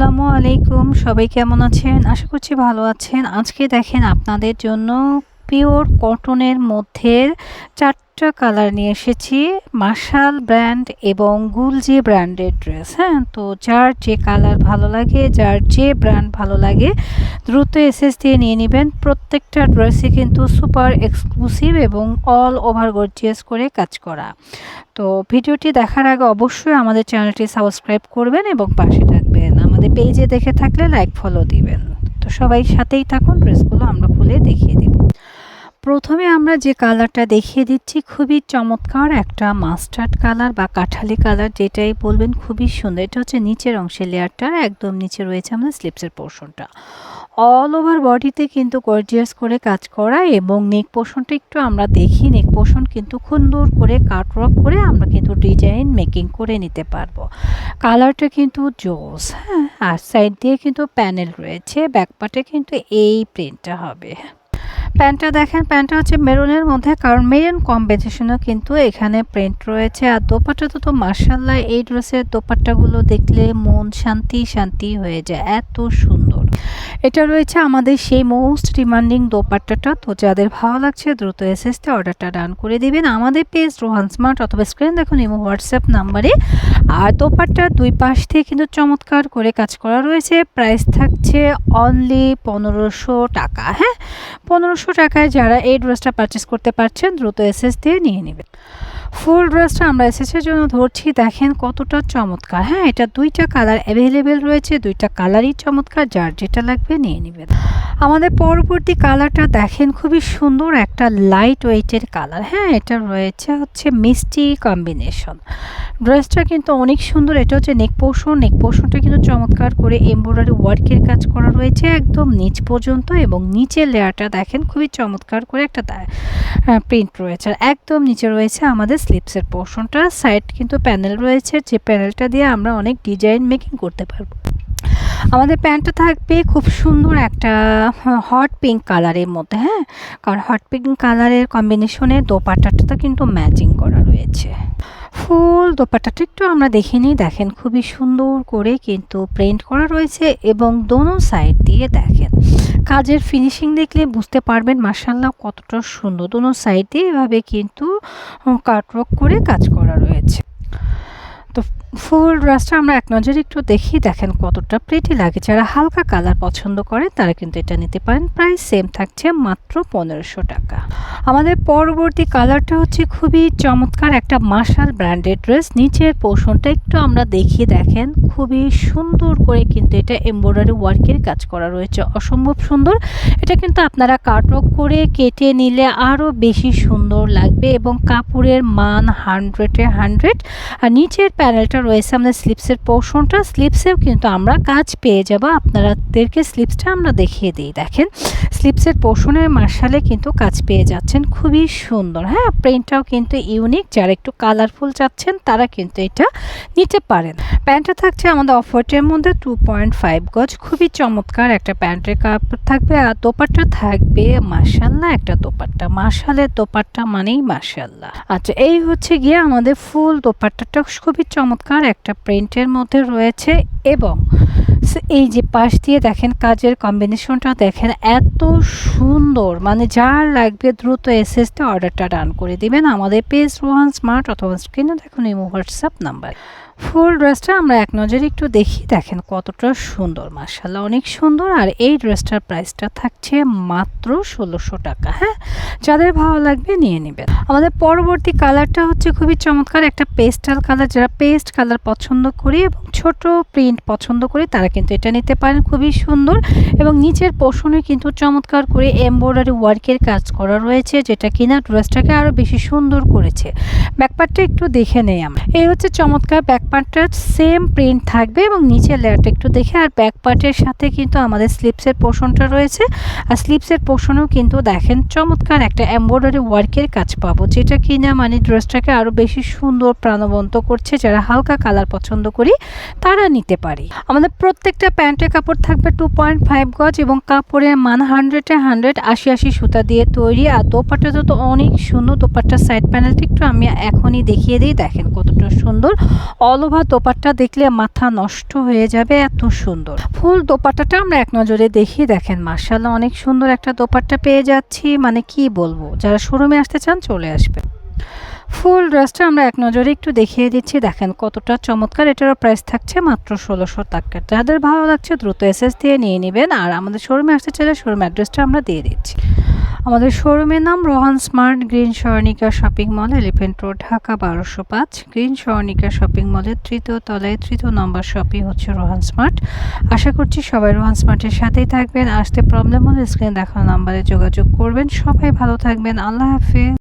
আসসালামু আলাইকুম। সবাই কেমন আছেন? আশা করছি ভালো আছেন। আজকে দেখেন আপনাদের জন্য পিওর কটনের মধ্যে চারটা কালার নিয়ে এসেছি। মার্শাল ব্র্যান্ড এবং গুলজি ব্র্যান্ডের ড্রেস হ্যাঁ? তো যার যে কালার ভালো লাগে, যার যে ব্র্যান্ড ভালো লাগে, দ্রুত এসএস দিয়ে নিয়ে নেবেন। প্রত্যেকটা ড্রেসই কিন্তু সুপার এক্সক্লুসিভ এবং অল ওভার গর্জিয়াস করে কাজ করা। তো ভিডিওটি দেখার আগে অবশ্যই আমাদের চ্যানেলটি সাবস্ক্রাইব করবেন এবং পাশে থাকবেন। আমাদের পেজে দেখে থাকলে লাইক, ফলো দিবেন। তো সবাই সাথেই থাকুন, ড্রেসগুলো আমরা খুলে দেখিয়ে দিব। প্রথমে আমরা যে কালারটা দেখিয়ে দিচ্ছি, খুবই চমৎকার একটা মাস্টার্ড কালার বা কাঠালি কালার যেটাই বলবেন, খুবই সুন্দর। এটা হচ্ছে নিচের অংশের লেয়ারটা, একদম নিচে রয়েছে আমাদের স্লিপসের পোর্শনটা। অল ওভার বডিতে কিন্তু গর্জিয়াস করে কাজ করা এবং নেক পোর্শনটা একটু আমরা দেখি। নেক পোর্শন কিন্তু সুন্দর করে কাটওয়ার্ক করে আমরা কিন্তু ডিজাইন মেকিং করে নিতে পারব। কালারটা কিন্তু জোস হ্যাঁ? আর সাইড দিয়ে কিন্তু প্যানেল রয়েছে ব্যাকপার্টে কিন্তু এই প্রিন্টটা হবে। প্যান্টটা দেখেন, প্যান্টটা হচ্ছে মেরুনের মধ্যে, কারণ মেরুন কম্বিনেশনও কিন্তু এখানে প্রিন্ট রয়েছে। আর দোপাট্টাটা তো মার্শাল্লাহ এই ড্রেসের দোপাট্টাগুলো দেখলে মন শান্তি শান্তি হয়ে যায়, এত সুন্দর। এটা রয়েছে আমাদের সেই মোস্ট ডিমান্ডিং দোপাট্টাটা। তো যাদের ভালো লাগছে, দ্রুত এসএসতে অর্ডারটা ডান করে দিবেন। আমাদের পেজ রোহান স্মার্ট অথবা স্ক্রিন দেখুন ইমো হোয়াটসঅ্যাপ নাম্বারে আর দোপাট্টার দুই পাশ থেকে কিন্তু চমৎকার করে কাজ করা রয়েছে। প্রাইস থাকছে অনলি পনেরোশো টাকা হ্যাঁ? পনেরোশো টাকায় যারা এই ড্রেসটা পারচেস করতে পারছেন, দ্রুত এসএস দিয়ে নিয়ে নেবেন। ফুল ড্রেসটা আমরা এসেসের জন্য ধরছি, দেখেন কতটা চমৎকার। হ্যাঁ এটা দুইটা কালার অ্যাভেলেবেল রয়েছে, দুইটা কালারই চমৎকার, যার যেটা লাগবে নিয়ে নেবেন। আমাদের পরবর্তী কালারটা দেখেন খুবই সুন্দর একটা লাইট ওয়েটের কালার। হ্যাঁ এটা রয়েছে হচ্ছে মিষ্টি কম্বিনেশন ড্রেসটা কিন্তু অনেক সুন্দর, এটা হচ্ছে নেক পোর্শন নেক পোর্শনটা কিন্তু চমৎকার করে এমব্রয়ডারি ওয়ার্কের কাজ করা রয়েছে একদম নিচ পর্যন্ত এবং নিচের লেয়ারটা দেখেন খুবই চমৎকার করে একটা প্রিন্ট রয়েছে। আর একদম নিচে রয়েছে আমাদের স্লিপসের পোর্শনটা সাইড কিন্তু প্যানেল রয়েছে, যে প্যানেলটা দিয়ে আমরা অনেক ডিজাইন মেকিং করতে পারব। আমাদের প্যান্টটা থাকবে খুব সুন্দর একটা হট পিঙ্ক কালারের মধ্যে হ্যাঁ? কারণ হট পিঙ্ক কালারের কম্বিনেশনে দোপাট্টাটা কিন্তু ম্যাচিং করা রয়েছে। ফুল দোপাট্টাটা একটু আমরা দেখে নিই, দেখেন খুবই সুন্দর করে কিন্তু প্রিন্ট করা রয়েছে এবং দোনো সাইড দিয়ে দেখেন। কাজের ফিনিশিং দেখলে বুঝতে পারবেন মার্শাল্লাহ কতটা সুন্দর। দোনো সাইডে এভাবে কিন্তু কাটওয়ার্ক করে কাজ করা রয়েছে। তো ফুল ড্রেসটা আমরা এক নজরে একটু দেখি, দেখেন কতটা প্রিটি লাগে। যারা হালকা কালার পছন্দ করে তারা কিন্তু এটা নিতে পারেন। প্রাইস সেম থাকছে মাত্র পনেরোশো টাকা। আমাদের পরবর্তী কালারটা হচ্ছে খুবই চমৎকার একটা মার্শাল ব্র্যান্ডেড ড্রেস নিচের পোষণটা একটু আমরা দেখি, দেখেন। খুবই সুন্দর করে কিন্তু এটা এমব্রয়ডারি ওয়ার্কের কাজ করা রয়েছে। অসম্ভব সুন্দর। এটা কিন্তু আপনারা কাটক করে কেটে নিলে আরও বেশি সুন্দর লাগবে এবং কাপড়ের মান হান্ড্রেডে হান্ড্রেড আর নিচের প্যানেলটা রয়েছে আমাদের স্লিপসের পোর্শনটা স্লিপসেও কিন্তু আমরা কাজ পেয়ে যাব। আপনারাদেরকে স্লিপসটা আমরা দেখিয়ে দিই, দেখেন। স্লিপসের পোর্শনের মার্শালে কিন্তু কাজ পেয়ে যাচ্ছেন। খুবই সুন্দর হ্যাঁ? প্রিন্টটাও কিন্তু ইউনিক যারা একটু কালারফুল চাচ্ছেন, তারা কিন্তু এটা নিতে পারেন। প্যান্টটা থাকছে আমাদের অফারটের মধ্যে টু পয়েন্ট ফাইভ গজ। খুবই চমৎকার একটা প্যান্টের কাপড় থাকবে। আর দোপাট্টা থাকবে মার্শাল্লাহ একটা দোপাট্টা। মার্শালের দোপাট্টা মানেই মার্শাল্লাহ আচ্ছা এই হচ্ছে গিয়ে আমাদের ফুল দোপাট্টাটা। খুবই চমৎকার একটা প্রিন্টের মধ্যে রয়েছে এবং এই যে পাশ দিয়ে দেখেন কাজের কম্বিনেশনটা দেখেন এত সুন্দর। মানে যার লাগবে দ্রুত এসএসতে অর্ডারটা ডান করে দিবেন। আমাদের পেজ রোহান স্মার্ট অথবা স্ক্রিনে দেখুন এই হোয়াটসঅ্যাপ নাম্বার ফুল ড্রেসটা আমরা এক নজরে একটু দেখি। দেখেন কতটা সুন্দর মার্শাল্লাহ অনেক সুন্দর। আর এই ড্রেসটার প্রাইসটা থাকছে মাত্র ষোলোশো টাকা হ্যাঁ? যাদের ভালো লাগবে নিয়ে নেবেন। আমাদের পরবর্তী কালারটা হচ্ছে খুবই চমৎকার একটা পেস্টাল কালার। যারা পেস্ট কালার পছন্দ করি এবং ছোট প্রিন্ট পছন্দ করি, তারা কিন্তু এটা নিতে পারেন, খুবই সুন্দর। এবং নিচের পোষণে কিন্তু চমৎকার করে এমব্রয়ডারি ওয়ার্কের কাজ করা রয়েছে, যেটা কিনা ড্রেসটাকে আরও বেশি সুন্দর করেছে। ব্যাকপার্টটা একটু দেখে নেই আমরা। এই হচ্ছে চমৎকার ব্যাক পার্টটা সেম প্রিন্ট থাকবে এবং নিচের লেয়ারটা একটু দেখে, আর ব্যাক পার্টের সাথে কিন্তু আমাদের স্লিপসের পোষণটা রয়েছে। আর স্লিপসের পোষণেও কিন্তু দেখেন, চমৎকার একটা এম্ব্রয়ডারি ওয়ার্কের কাজ পাবো, যেটা কিনা মানে ড্রেসটাকে আরও বেশি সুন্দর প্রাণবন্ত করছে, যারা হালকা কালার পছন্দ করি, তারা নিতে পারি। আমাদের প্রত্যেকটা প্যান্টের কাপড় থাকবে টু পয়েন্ট ফাইভ গজ এবং কাপড়ের মান হান্ড্রেডে হান্ড্রেড আশি আশি সুতা দিয়ে তৈরি। আর দোপাট্টা তো অনেক সুন্দর, দোপাট্টার সাইড প্যানেলটা একটু আমি এখনই দেখিয়ে দিই, দেখেন কতটা সুন্দর। অল ওভার দোপাট্টা দেখলে মাথা নষ্ট হয়ে যাবে, এত সুন্দর। ফুল দোপাট্টাটা আমরা এক নজরে দেখি, দেখেন মার্শাল্লাহ অনেক সুন্দর একটা দোপাট্টা পেয়ে যাচ্ছি। মানে কি বলব, যারা শোরুমে আসতে চান চলে আসবে ফুল ড্রেসটা আমরা এক নজরে একটু দেখিয়ে দিচ্ছি, দেখেন কতটা চমৎকার। এটারও প্রাইস থাকছে মাত্র ষোলোশো টাকা। যাদের ভালো লাগছে দ্রুত এসএস দিয়ে নিয়ে নেবেন, আর আমাদের শোরুমে আসতে চাইলে শোরুম অ্যাড্রেসটা আমরা দিয়ে দিচ্ছি। আমাদের শোরুমের নাম Rohan smart green Swarnika shopping mall elephant road, Dhaka বারোশো পাঁচ। গ্রিন স্বর্ণিকা শপিং মলের তৃতীয় তলায় তৃতীয় নম্বর শপই হচ্ছে রোহান স্মার্ট। আশা করছি সবাই রোহান স্মার্টের সাথেই থাকবেন। আসতে প্রবলেম হলে স্ক্রিনে দেখানো নাম্বারে যোগাযোগ করবেন। সবাই ভালো থাকবেন। আল্লাহ হাফিজ।